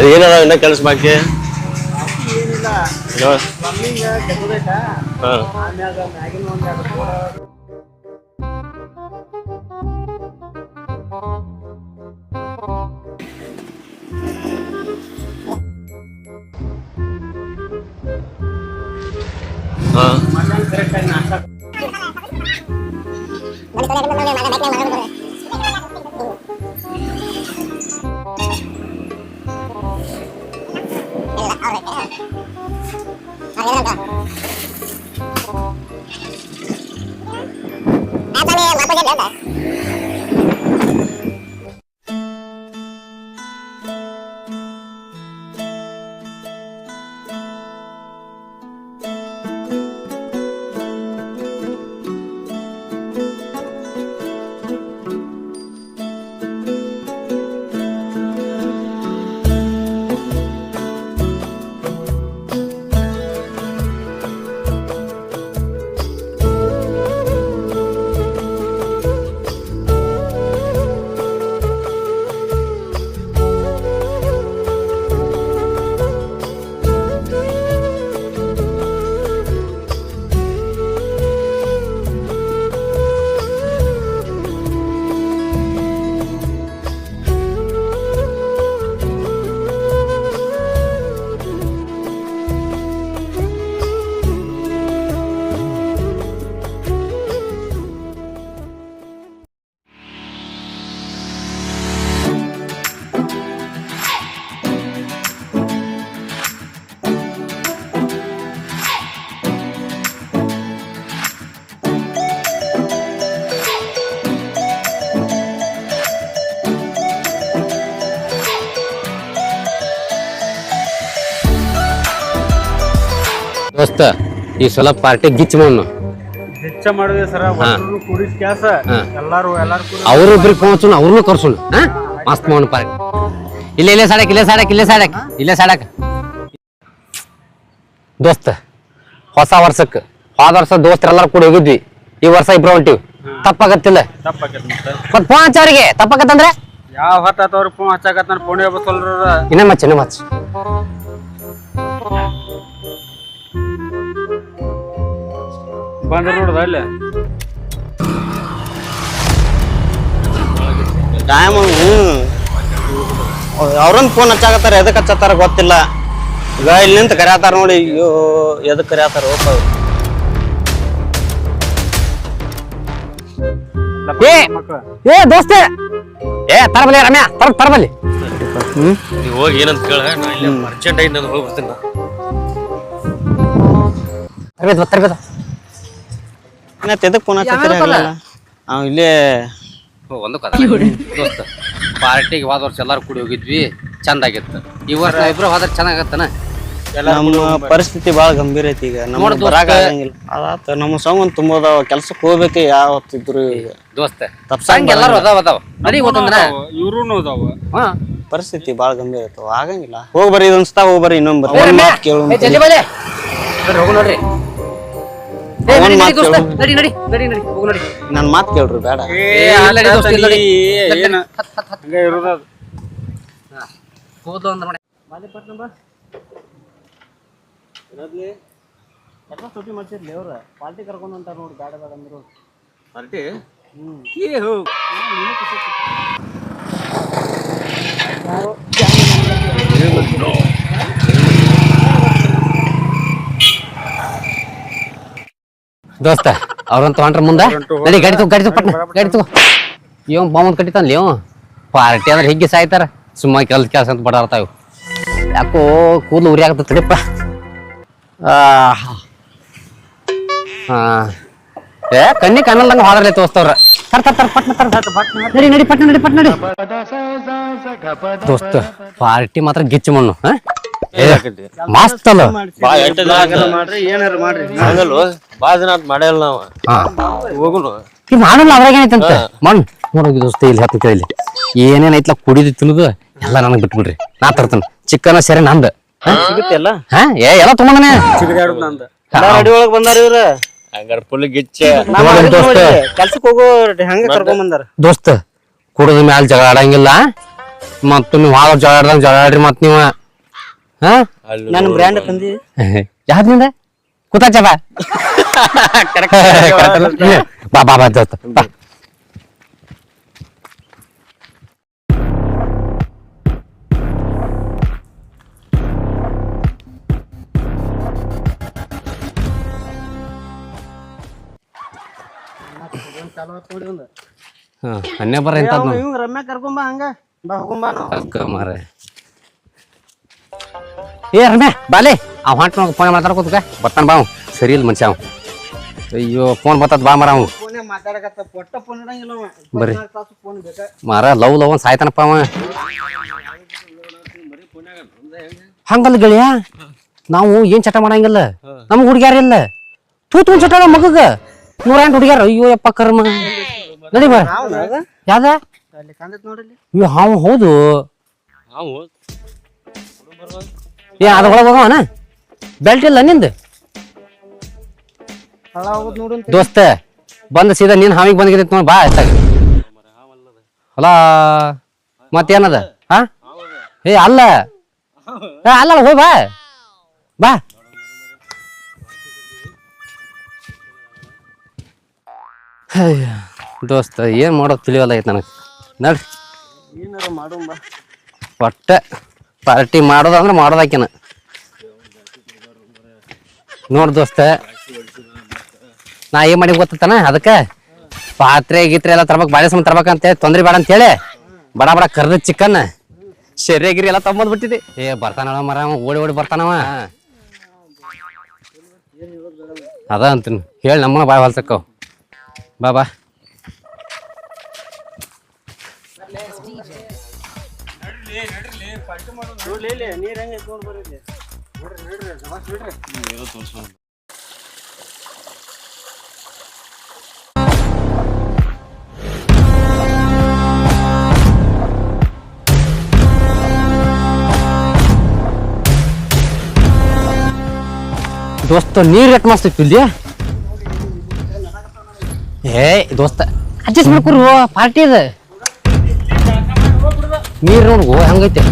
ಅದೇನದ ಇನ್ನ ಕೆಲಸ ಬಾಕಿ ಏನಿಲ್ಲ ಹೇಳ. ಪ್ಲಂಬಿಂಗ್ ಕೆಟ್ಟದೈತಾ ಹಾ ದೋಸ್ತ ಈ ಸಲ ಪಾರ್ಟಿ ಗಿಚ್ಚ ಮಣ್ಣು. ಹೆಚ್ಚ ಮಾಡಿದೆ ಸರ ಕೂಡಿಸ್ ಕ್ಯಾಸ. ಎಲ್ಲಾರು ಎಲ್ಲಾರು ಕೂಡಿ ಹಚ್ಚು ಅವ್ರನ್ನೂ ಕರ್ಸೋಣ ಮಸ್ತ್ ಮಣ್ಣು ಪಾರ್ಟಿ ಇಲ್ಲೇ ಇಲ್ಲೇ ಸಾಡಕ್ ಇಲ್ಲೇ ಸಾಡಕ್ ಇಲ್ಲೇ ಸಾಡಕ್ ಇಲ್ಲೇ ಸಾಡಕ್ ದೋಸ್ತ ಹೊಸ ವರ್ಷಕ್ಕೆ ಹೋದ ವರ್ಷ ದೋಸ್ತರೆಲ್ಲರೂ ಕೂಡ ಹೋಗಿದ್ವಿ. ಈ ವರ್ಷ ಇಬ್ರು ಹೊಂಟಿವಿ. ತಪ್ಪಾಗತ್ತಿಲ್ಲ. ತಪ್ಪಾಕೈತಿ ಮತ್ತೆ. ಮತ್ ಫೋನ್ ಹಚ್ಚವ್ರಿಗೆ ತಪ್ಪಾಗತ್ತಂದ್ರೆ? ಯಾವ ಹೊತ್ತಾತವ್ರ ಫೋನ್ ಫೋನ್ ಹೇಳ್ಬೇಕಲ್ರ ಇನ್ನೇ ಮಚ್ಚ ಇನ್ನೇ ಮಚ್ಚ? ಬಂದ್ರ ನೋಡ್ದ ಅಲ್ಲೇ? ಟೈಮ್ ಅವ್ರನ್ನ ಫೋನ್ ಹಚ್ಚಾಕತ್ತಾರ ಎದಕ್ ಹಚ್ಚತ್ತಾರ ಗೊತ್ತಿಲ್ಲ. ಈಗ ಇಲ್ಲಿ ನಿಂತ ಕರ್ಯಾತಾರ ನೋಡಿ ಅಯ್ಯೋ ಎದಕ್ ಕರ್ಯಾತಾರ ಓಪ ಏ ಏ ದೋಸ್ತ. ಏ ತರಬಲಿ ರಮ್ಯಾ ತರ ತರಬಲಿ ನೀವು ಹೋಗಿ ಏನಂತ ಕೇಳ ಇಲ್ಲಿ ಅರ್ಜೆಂಟ್ ಐತಿ ನಾನು ಹೋಗಿ ಬರ್ತೀನಿ ತರಬೇತ ತರಬೇತ ಮತ್ತೆ ಎದಕ್ಕೆ ಫೋನ್ ಹಚ್ಚತ್ತಾರ ನಾವು ಇಲ್ಲೇ ಒಂದು ಕದ ದೋಸ್ತ ಪಾರ್ಟಿಗೆ ಹೋದ ವರ್ಷ ಎಲ್ಲಾರು ಕೂಡಿ ಹೋಗಿದ್ವಿ ಚಂದ ಆಗಿತ್ತು. ಈ ವರ್ಷ ನಾವ್ ಇಬ್ರು ಹೋದ್ರೆ ಚೆನ್ನಾಗತ್ತನ? ನಮ್ಮ ಪರಿಸ್ಥಿತಿ ಬಹಳ ಗಂಭೀರ ಐತಿ ಈಗ. ನಮ್ಮ ನೋಡು ದೋಸ್ತ. ಬರಾಕ ಆಗಂಗಿಲ್ಲ. ಅದಾತ ನಮ್ಮ ಸಾಮಾನ್ ತುಂಬೋದಾವ ಕೆಲ್ಸಕ್ಕೆ ಹೋಗ್ಬೇಕು ಯಾವತ್ತಿದ್ರು ಈಗ. ದೋಸ್ತ ತಪ್ಸಂಗ್ ಸಂಗ್ ಎಲ್ಲಾರು ಅದಾವ ಅದಾವ. ನಡಿ ಗೊತ್ತಂದ್ರ ಇವ್ರು ಅದಾವ ಹಾ. ಪರಿಸ್ಥಿತಿ ಬಹಳ ಗಂಭೀರ ಐತವ ಆಗಂಗಿಲ್ಲ. ಹೋಗ್ಬರಿ ಬರ್ರಿ ಇದೊಂದ್ಸ್ತಾ ಹೋಗ್ಬರಿ ಬರ್ರಿ ಇನ್ನೊಂದ್ ಬರ್ರಿ. ಮಾತ್ ಕೇಳು ಜಲ್ದಿ ಬಲೆ. ಹೋಗು ನೋಡ್ರಿ. ನಡಿ, ನಡಿ ದೋಸ್ತ, ನಡಿ ನಡಿ ನಡಿ ನಡಿ ಹೋಗು ನಡಿ. ನನ್ ಮಾತ್ ಕೇಳ್ರಿ ಬೇಡ. ಏ ಏ, ಇಲ್ಲ, ಇಲ್ಲ, ದೋಸ್ತ, ಇಲ್ಲ, ನೋಡಿ. ಏನ? ಹಂಗ ಇರೋದ ಕೂದ್ಲು ಬಾ ನೋಡಿ ಎಲ್ಲ ಸುದ್ದಿ ಮಾಡ್ಸಿರ್ಲಿ ಅವ್ರ. ಪಾರ್ಟಿ ಕರ್ಕೊಂಡು ಹೊಂಟಾರ ನೋಡಿ ಬೇಡ ಬೇಡ ಅಂದ್ರು. ಪಾರ್ಟಿ? ದೋಸ್ತ ಅವ್ರಂತ ಹೊಂಟ್ರ ಮುಂದ? ನಡಿ ಗಾಡಿ ತಗೋ ಗಾಡಿ ತಗೋ ಪಟ್ನ. ಗಾಡಿ ತಗೋ. ಇವ್ ಬಾಮಂದ್ ಕಟ್ಟಿತಾನ್ಲಿ ಇವ್ ಪಾರ್ಟಿ ಅಂದ್ರೆ ಹಿಗ್ಗಿ ಸಾಯ್ತಾರ. ಸುಮ್ಮ ಕೆಲ್ಸ ಕೆಲಸ ಅಂತ ಬಡಾರ್ತಾವ ಯಾಕೋ ಕೂದಲು ಉರಿ ಆಗತ್ತ ತಡಿಪ್ಪ ಆ, ಹಾ. ಏ ಕಣ್ಣಿ ಕಣ್ಣಲ್ದಂಗ ಹೋದ್ರಲೆ ತೋಸ್ತವ್ರ. ತರ್ ತರ್ ತರ್ ಪಟ್ನ ತರ್ ತರ್ ಪಟ್ನ. ನಡಿ ನಡಿ ಪಟ್ನ ನಡಿ ಪಟ್ನ ನಡಿ. ದೋಸ್ತ ಪಾರ್ಟಿ ಮಾತ್ರ ಗಿಚ್ಚು ಮಣ್ಣು ಹಾ? ಮಸ್ತ್ ಅಲ್ಲ ಬಾ ಎಷ್ಟ್ ದಿನ ಆಯ್ತು? ಮಾಡ್ರಿ ಏನಾರ ಮಾಡ್ರಿ. ಹಂಗಲ್ವ ಬಾ ದಿನ ಆತ್ ಮಾಡ್ಯಾಳ ನಾವ್. ಹಾ. ಹೋಗುನು. ಈ ಮಾಡಲ್ಲ ಅದ್ರಾಗ ಏನೈತಂತ? ಮಣ್ ನೋಡೋಗಿ ದೋಸ್ತ ಇಲ್ಲಿ ಹತ್ತ ಇಲ್ಲಿ ಏನೇನೈತ್ಲ ಕುಡಿದು ತಿನ್ನುದು ಎಲ್ಲ ನನಗ್ ಬಿಟ್ಬಿಡ್ರಿ. ನಾ ತರ್ತೇನೆ. ಚಿಕ್ಕನ ಸರಿ ನಂದ. ಸಿಗುತ್ತೆಲ್ಲ? ಹಾ ಏ ಎಲ್ಲ ತಗೊಂಡನೆ ಚಿಗದಾಡುದ್ ನಂದ. ರೆಡಿ ಒಳಗ್ ಬಂದಾರ ಇವ್ರ? ಹಂಗಾರ ಫುಲ್ ಗಿಚ್ಚ. ನೋಡಿ ದೋಸ್ತ. ಕೆಲ್ಸಕ್ ಹೋಗೋ ಹಂಗ ಕರ್ಕೊಂಡ್ ಬಂದಾರ. ದೋಸ್ತ ಕುಡಿದ ಮ್ಯಾಲ ಜಗಳ ಆಡಂಗಿಲ್ಲ. ಮತ್ತು ನೀವು ಹಾಳು ಜಗಳ ಆಡ್ದಂಗ್ ಜಗಳ ಆಡ್ರಿ ಮತ್ ನೀವ. ಹಾ? ನನ್ನ ಬ್ರ್ಯಾಂಡ್ ತಂದಿ. ಯಾವ್ದ್ರಿಂದ ಕೂತಾಚ ಬಾ. ಬಾ ಬಾ ಬಾ ಹಾ ಅನ್ಯ ಬರ ಇವ್ ರಮ್ಯಾ ಕರ್ಕೊಂಬ ಹಂಗ. ಬಾ ಹೋಗುಂಬ ಮಾರ ಏ ರಮ್ಯಾ ಬಾಲೆ ಅವ್ ಹೊಂಟ ಫೋನ್ ಮಾತಾಡ ಕೂತ್ಕ ಬರ್ತಾನ ಬಾ ಅವ್. ಸರಿ ಇಲ್ಲ ಮನುಷ್ಯ ಅವ್. ಅಯ್ಯೋ ಫೋನ್ ಬರ್ತದ ಬಾ ಮರ ಅವು. ಫೋನೇ ಫೋನ್ ಬರ್ರಿ. ಫೋನ್ ಮಾರ ಲವ್ ಲವ್ ಅಂತ ಸಾಯ್ತಾನಪ್ಪ ಅವ. ಹಂಗಲ್ಲ ಗೆಳೆಯ ನಾವು ಏನ್ ಚಟ ಮಾಡಂಗಿಲ್ಲ. ನಮ್ಗೆ ಹುಡುಗ್ಯಾರ ಇಲ್ಲ. ತೂತ್ ಒಂದ್ ಚಟ ಮಗಗ. ನೂರ ಎಂಟು ಹುಡುಗ್ಯಾರ. ಅಯ್ಯೋ ಯಪ್ಪ ಕರ್ಮ. ನಡಿ ಬರ ಯಾವ್ದ? ಅಯ್ಯೋ ಹಾವು ಹೌದು. ಏ ಅದ ಒಳಗೆ ಹೋಗವನ ಬೆಲ್ಟ್ ಇಲ್ಲ ನಿಂದು. ದೋಸ್ತ ಬಂದ ಸೀದಾ ನೀನ್ ಹಾವಿಗೆ ಬಂದಿದ್ದೈತಿ ನೋಡಿ ಬಾ ಆಯ್ತಾಗ. ಅಲ್ಲ ಮತ್ತೇನದ? ಹಾ? ಏ ಅಲ್ಲ. ಏ ಅಲ್ಲ ಹೋಯ್ ಬಾ. ಬಾ. ದೋಸ್ತ ಏನ್ ಮಾಡೋದು ತಿಳಿವಲ್ಲ ಐತೆ ನನಗೆ. ನಡ್ರಿ. ಏನಾರ ಬಾ. ಒಟ್ಟ ಪಾರ್ಟಿ ಮಾಡೋದಂದ್ರೆ ಮಾಡೋದಾಕಿನ ನೋಡ್ ದೋಸ್ತ. ನಾ ಏನ್ ಮಾಡಿ ಗೊತ್ತಾನ ಅದಕ್ಕೆ? ಪಾತ್ರೆ ಗೀತ್ರೆ ಎಲ್ಲ ತರ್ಬೇಕು, ಬಾಳೆ ಸಮ ತರ್ಬೇಕಂತ ತೊಂದ್ರೆ ಬೇಡ ಅಂತ ಹೇಳಿ ಬಡ ಬಡ ಕರ್ದ ಚಿಕನ್ ಗಿರಿ ಎಲ್ಲ ತಗೊಂಡ್ ಬಿಟ್ಟಿದೆ. ಏ, ಬರ್ತಾನವ ಮರ ಓಡಿ ಓಡಿ ಬರ್ತಾನವ. ಅದ ಅಂತೀನಿ. ಹೇಳಿ ನಮ್ಮನ ಬಾಯ್ ಹೊಲ್ಸಕ್ಕವ್ ಬಾ ಬಾ. ದೋಸ್ತ ನೀರ್ ಯಾಕೆ ಮಸ್ತ್ ಇತ್ತು ಇಲ್ಲಿ ಏ ದೋಸ್ತ. ಅಡ್ಜಸ್ಟ್ ಮಾಡ್ಕೊರು ಪಾರ್ಟಿ ಅದ. ನೀರ್ ನೋಡ್ಗು ಹಂಗೈತೆ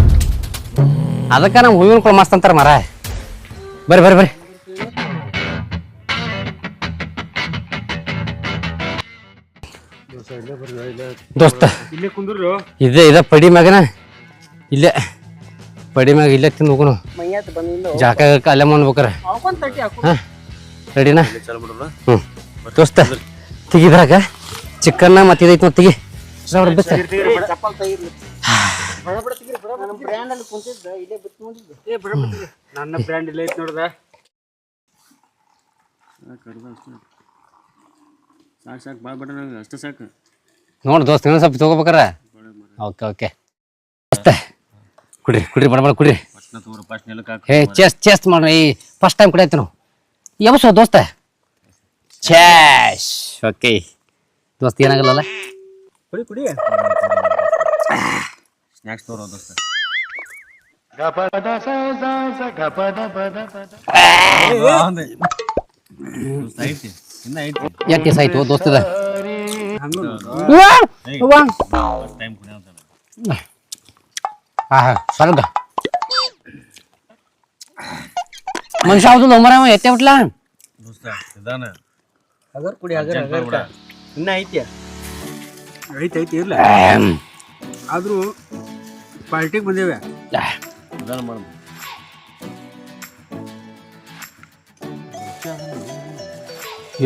ಅದಕ್ಕೆ ನಮ್ಮ ಹೂವಿನ ಕೊಳ ಮಸ್ತ್ ಅಂತಾರೆ ಮರ ಬರ್ರಿ ಬರ್ರಿ ಬರ್ರಿ ದೋಸ್ತ ಇದೆ ಇದೇ ಪಡಿ ಮ್ಯಾಗನ ಇಲ್ಲೇ ಪಡಿ ಮ್ಯಾಗ ಇಲ್ಲೇ ತಿಂದು ಹೋಗೋಣ ಜಾಕ ಅಲ್ಲೇ ಮಾಡ್ಬೇಕಾರ ಹಾಂ ರೆಡಿನಾ ಹ್ಞೂ ದೋಸ್ತ ತೆಗಿದ್ರಾಗ ಚಿಕನ್ನ ಮತ್ತೆ ಇದೈತಿ ಮತ್ತೆ ತೆಗಿ ನನ್ನ ಬ್ರ್ಯಾಂಡ್ ಇಲ್ಲ ಐತಿ ನೋಡ್ದ ಸಾಕು ಸಾಕು ಭಾಳ ಬಡ ನಂಗೆ ಅಷ್ಟೇ ಸಾಕು ನೋಡು ದೋಸ್ತ ಇನ್ನೊಂದು ಸ್ವಲ್ಪ ತಗೋಬೇಕಾರ? ಓಕೆ ಓಕೆ ಕುಡ್ರಿ ಕುಡ್ರಿ ಬಡ ಬಡ ಕುಡ್ರಿ ಹೇ ಚೆಸ್ಟ್ ಚೆಸ್ಟ್ ಮಾಡ್ರಿ ಈ ಫಸ್ಟ್ ಟೈಮ್ ಕುಡಿಯತ್ತಿ ನಾವು ಯಾವಸೋ ದೋಸ್ತ? ಚಾಶ್ ಓಕೆ ದೋಸ್ತ ಏನಾಗಲ್ಲ ಕುಡಿ ಕುಡಿ. ಸ್ನ್ಯಾಕ್ಸ್ ತೋರೋದು ಸರ್ ಐತಿ ಇನ್ನ ಐತಿ ಯಾಕೆ ಸಾಯ್ತು? ದೋಸ್ತದ ಟೈಮ್ ಹಾ ಸ್ವರ್ಗ ಮನುಷ್ಯ ಹೌದು ಮರ ಎತ್ತೆ ಬಿಟ್ಲ? ದೋಸ್ತ ಅಗರ್ ಕುಡಿ ಅಗರ್ ಅಗರ್ ಇನ್ನ ಐತಿ ಐತಿ ಐತಿ ಇರ್ಲ ಆದ್ರೂ ಪಾರ್ಟಿಗೆ ಬಂದೇವೆ.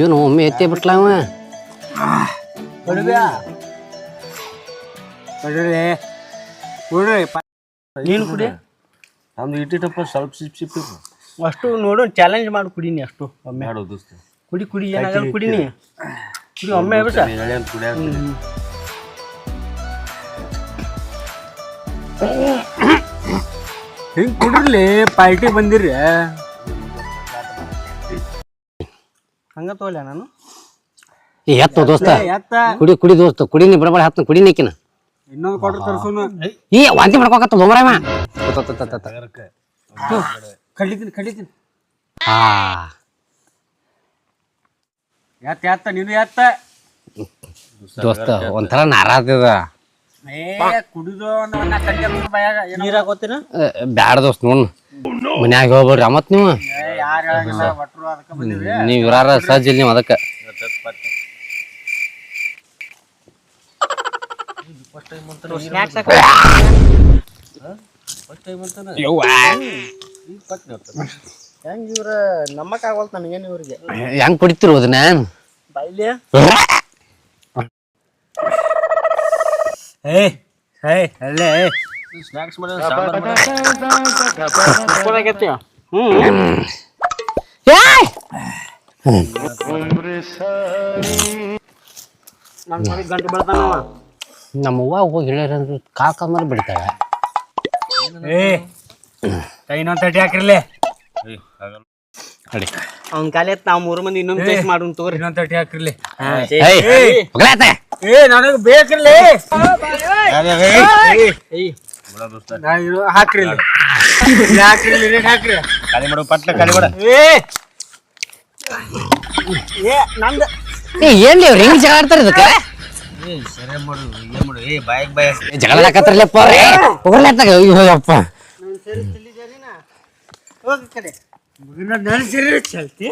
ಏನು ಒಮ್ಮೆ ಎತ್ತೇ ಬಿಟ್ಲ ಅವ? ಕೊಡ್ಬ್ಯಾ ಕೊಡ್ರಿ ಕೊಡ್ರಿ ನೀನು ಕುಡಿ. ನಮ್ದು ಇಟ್ಟಿಟ್ಟಪ್ಪ ಸ್ವಲ್ಪ ಸಿಪ್ ಸಿಪ್ ಅಷ್ಟು ನೋಡು ಚಾಲೆಂಜ್ ಮಾಡಿ ಕುಡಿನಿ ಅಷ್ಟು ಒಮ್ಮೆ. ಕುಡಿ ಕುಡಿ ಏನಾಗಲ್ಲ ಕುಡಿನಿ. ಕುಡಿ ಒಮ್ಮೆ ಬಿಟ್ಟ ಹಿಂಗ್ ಕುಡ್ರಿ ಪಾರ್ಟಿ ಬಂದಿರ ಹಂಗ ತೋಲ ನಾನು? ಏ ಎತ್ತು ದೋಸ್ತ. ಎತ್ತ. ಕುಡಿ ಕುಡಿ ದೋಸ್ತ. ಕುಡಿನಿ ಬಡಬಡ ಹತ್ತ ಕುಡಿ ನಿಕ್ಕಿನ. ಇನ್ನೊಂದು ಕೊಡ್ರಿ ತರ್ಸೋನು ಈ ವಾಂತಿ ಮಾಡ್ಕೊಕತ್ತ ಲೋಮರಾಮ ಕಡಿತೀನಿ ಕಡಿತೀನಿ ಹಾ ಎತ್ತ ಎತ್ತ ನೀನು ಎತ್ತ. ದೋಸ್ತ ಒಂಥರ ನಾರಾಜದ ನೀರ್ ಬ್ಯಾಡ ದೋಸ್ ನೋಡ್ ಮನ್ಯಾಗ ಹೋಗ್ಬೇಡ್ರಿ ಮತ್ ನೀವು. ನೀವ್ ಇರಾರ ಸಜ್ಜ ಇಲ್ಲ ನೀವು ಅದಕ್ಕೆ. ಹೆಂಗ್ ಇವ್ರ ನಮ್ಮಕ್ ಆಗವಲ್ತ ನನಗೇನು ಇವ್ರಿಗೆ? ಹೆಂಗ್ ಕುಡಿತಿರು ಅದನ್ನ? ಬೈಲಿ ಏ ಹೇ ಅಲ್ಲೇ ಸ್ನಾಕ್ಸ್ ಮಾಡಿ ಹ್ಮ್ ನನ್ ಮನೆಗ್ ಗಂಟು ಬೀಳ್ತಾನವ ನಮ್ಮ ಅವ್ವ ಹೋಗಿ ಕಾ ಕಾಕ ಮೇಲೆ ಬಿಡ್ತಾಳೆ ಏ ತಟ್ಟಿ ಇನ್ನೊಂದ್ ತಟ್ಟಿ ಹಾಕಿರ್ಲಿ. ಅಡಿ ಅವ್ನ ಕಾಲೇ ನಾವು ಮೂರು ಮಂದಿ ಇನ್ನೊಂದು ಟೇಸ್ಟ್ ಮಾಡೋಣ ತಗೋರಿ. ಇನ್ನೊಂದ್ ತಟ್ಟಿ ಹಾಕಿರ್ಲಿ. ಏ ನನಗೆ ಹಾಕ್ರಿ ಹಾಕ್ರಿ ಹಾಕ್ರಿ. ಖಾಲಿ ಮಾಡು ಪಟ್ಲ ಖಾಲಿ ಮಾಡ. ಏ ಏ ನಂದ ಏ ಏನ್ಲಿ ಅವ್ರು ಹೆಂಗ್ ಜಗಳ ಆಡ್ತಾರ ಇದಕ್ಕೆ? ಸರಿ ಮಾಡು ಏನ್ ಮಾಡು. ಏ ಬಾಯಕ್ ಬಾಯ. ಜಗಳ ಹಾಕತ್ತಾರಲ್ಲಪ್ಪ ಹೋಗ್ಲಾತಾಗ ಅಯ್ಯಪ್ಪ. ಹೋಗಿ ಕಡೆ. ಮುಗಿನ ಚಲ್ತಿ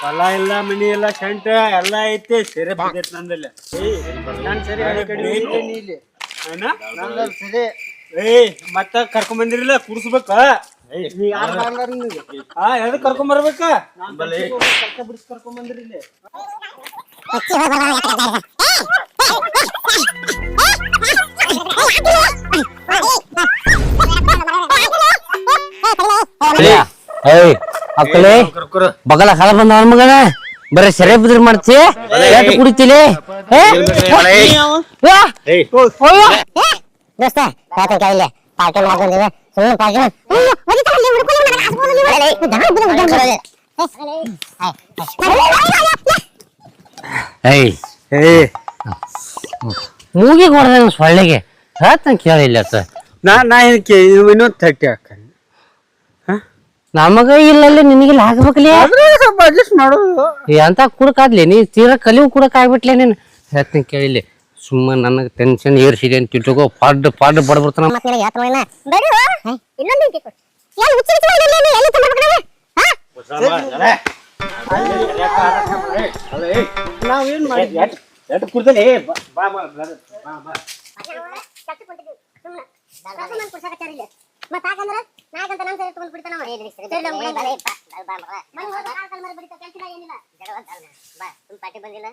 ಹೊಲ ಇಲ್ಲ ಮನಿ ಇಲ್ಲ ಶಂಟ ಎಲ್ಲ ಐತಿ. ಸೀರೆ ಬಿದ್ದೈತಿ ನಂದಲ್ಲಿ. ಏಯ್ ಮತ್ತ ಕರ್ಕೊಂಡ್ ಬಂದಿರಲ್ಲ ಕುಡಿಸ್ಬೇಕ ಹಾ ಎದಕ್ ಕರ್ಕೊಂಡ್ ಬರ್ಬೇಕ ಕರ್ಕೊಂಡ್ ಬಂದಿರಲಿ ಏಯ್ ಅಕ್ಕಲೇ ಬಗಲ ಕಾಲ ಬಂದ ಅವನ ಮಗನ ಬರೀ ಸೆರೆ ಬಿದ್ರ ಮಾಡ್ತಿ ಎಷ್ಟು ಕುಡಿತಿಲಿ. ದೋಸ್ತ ಪಾತ್ರ ಕಾಯಿಲೆ ಪಾರ್ಟಿ ಮಾಡ್ಕೊಂಡಿವೆ ಸುಮ್ಮನೆ ಪಾರ್ಟಿ ಏಯ್. ಏಯ್. ಮೂಗಿಗೆ ಹೊಡೆದ ಸೊಳ್ಳೆಗೆ. ಹೇಳ್ತಾನೆ ಕೇಳಿಲ್ಲ ಸರ್ ನಾ ನಾ ಇದಕ್ಕೆ ಇನ್ನೊಂದು ತಟ್ಟಿ ಹಾಕಿ ನಮಗ ಇಲ್ಲಲ್ಲಿ ನಿನಗಿಲ್ಲ ಇಲ್ಲಿ ಸ್ವಲ್ಪ ಅಡ್ಜಸ್ಟ್ ಮಾಡೋದು. ಅಂತ ಕುಡಕಾದ್ಲಿ ನೀ ತೀರಾ ಕಲಿವು ಕುಡಕ್ ಆಗ್ಬಿಟ್ಲೆ ನೀನು. ಹೇಳ್ತೀನಿ ಕೇಳಿಲ್ಲ ಸುಮ್ಮನೆ ನನಗೆ ಟೆನ್ಷನ್ ಏರ್ಸಿದೆ ಅಂತ ತಿಳ್ಕೊ ಪಾಡ್ ಪಾಡ್ ಬಡ್ಬಿಡ್ತಾನ. ಇನ್ನೊಂದು ಏನು ಹುಚ್ಚು ಹುಚ್ಚು ಮಾಡಿಲ್ಲ ಎಲ್ಲಿ ತಂದ್ಬಿಡ್ಬೇಕು ನಾವೇನ್ ಮಾಡಿ ಎಟ್ಟು ಕುಡ್ದಲೇ ಮತ್ತೆ ಹಾಕಂದ್ರ ನಾಯಕಂತ ನಮ್ ಸರಿ ತಗೊಂಡ್ ಬಿಡ್ತಾನ ಪಾರ್ಟಿ ಬಂದಿಲ್ಲ